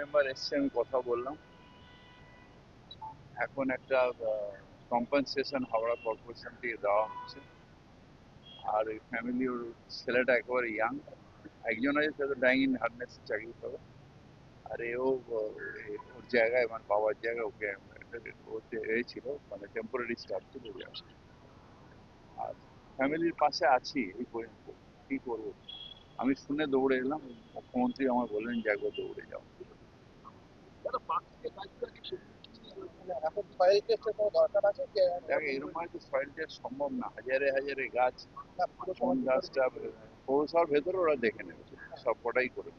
এসছে, আমি কথা বললাম। এখন একটা কম্পেনসেশন হাওড়া কর্পোরেশন থেকে দেওয়া হচ্ছে। আর ওই ফ্যামিলি ছেলেটা একেবারে ইয়াং একজন আছে, সে তো ডাইং ইন হার্নেস চাকরি করে আর এও ওর জায়গায় মানে বাবার জায়গায় ওকে একটা- ও ছিল মানে টেম্পোরারি স্টাফ ছিল আর ফ্যামিলির পাশে আছি, এই পর্যন্ত। কি করব? আমি শুনে দৌড়ে এলাম, মুখ্যমন্ত্রী আমার বললেন যে একবার দৌড়ে যাও। এখন সয়েল টেস্টের কোনো দরকার আছে এরকম হয়তো সয়েল টেস্ট সম্ভব না। হাজারে হাজারে গাছ কোন গাছটা পৌরসভার ভেতরে ওরা দেখে নেবে। সব কটাই করে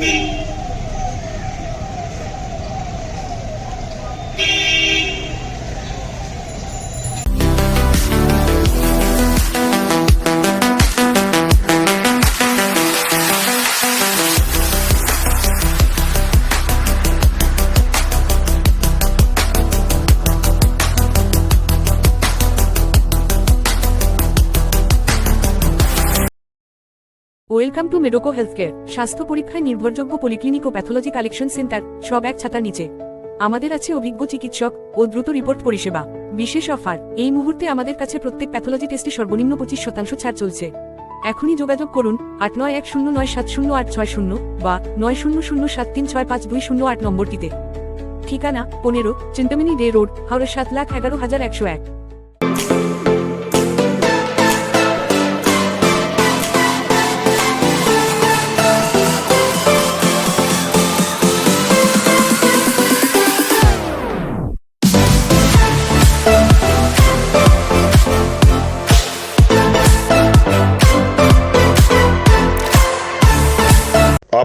নেবে। Welcome to Medoco health care স্বাস্থ্য পরীক্ষায় নির্ভরযোগ্য পলিক্লিনিক ও প্যাথোলজি কালেকশন সেন্টার সব এক ছাতার নিচে। আমাদের আছে অভিজ্ঞ চিকিৎসক ও দ্রুত রিপোর্ট পরিষেবা। বিশেষ অফার এই মুহূর্তে আমাদের কাছে প্রত্যেক প্যাথোলজি টেস্টে সর্বনিম্ন পঁচিশ শতাংশ ছাড় চলছে। এখনই যোগাযোগ করুন, আট নয় এক শূন্য নয় সাত শূন্য আট ছয় শূন্য বা নয় শূন্য শূন্য সাত তিন ছয় পাঁচ দুই শূন্য আট নম্বরটিতে। ঠিকানা, পনেরো চিন্তামিনি ডে রোড, হাওড়া সাত লাখ এগারো হাজার একশো এক।